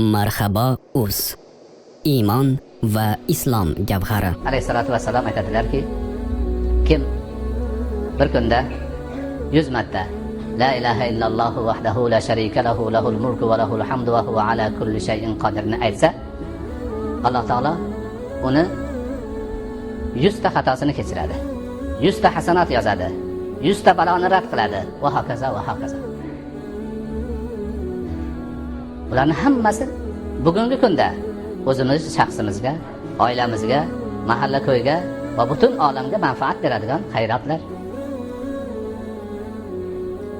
marhabo uz. Iymon va islom gavhari. Alayhissalotu vassalom aytadilarki kim bir kunda yuz marta la ilaha illalloh vahdahu la sharika lahu lahul mulku va lahul hamdu va huva ala kulli shay'in qodirni aytsa alloh taolo uni yuzta xatosini kechiradi yuzta hasanat yozadi yuzta baloni rad qiladi. Va hokazo va hokazo. Bularni hammasi bugungi kunda o'zimiz shaxsimizga oilamizga mahalla ko'yga va butun olamga manfaat beradigan hayratlar.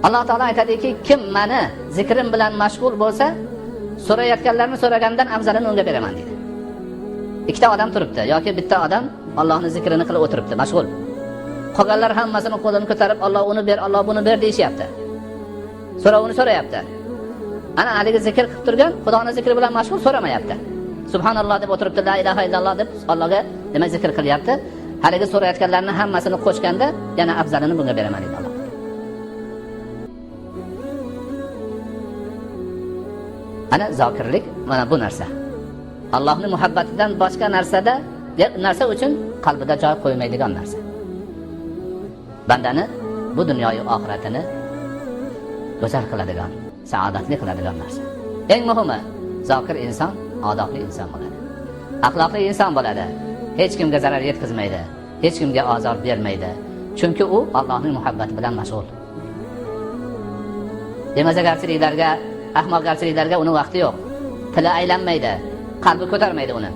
Alloh taolo aytadiki kim mani zikrim bilan mashg'ul bo'lsa so'rayotganlarini so'ragandan afzalini unga beraman deydi ikkita odam turibdi yoki bitta odam ollohni zikrini qilib o'tiribdi mashg'ul. Qolganlar hammasini qo'lini ko'tarib olloh uni ber olloh buni ber deyishyapti. So'rovini so'rayapti. Ana haligi zikr qilib turgan xudoni zikri bilan mashg'ul so'ramayapti. Subhanalloh deb o'tiribdi la ilaha illalloh deb allohga nima zikr qilyapti? Haligi so'rayotganlarni hammasini qo'shganda yana afzalini bunga beraman deydi alloh ana zokirlik mana bu narsa. Allohni muhabbatidan boshqa narsada narsa uchun qalbida joy qo'ymaydigan narsa. Bandani bu dunyoyu oxiratini go'zal qiladigan saadətli qıla bilərlərsə. Ən mühümü, zakir insan, adablı insan bolədi. Əxlaqlı insan bolədi. Heç kimə zərər yetkizməydi, heç kimə azar verməydi. Çünki o, Allahın mühabbəti bilən məşğul. Deməzə qərsiliklərə, əhmaq qərsiliklərə onun vaxtı yox. Tilə əylənməydi, qalbi kötərməydi onu.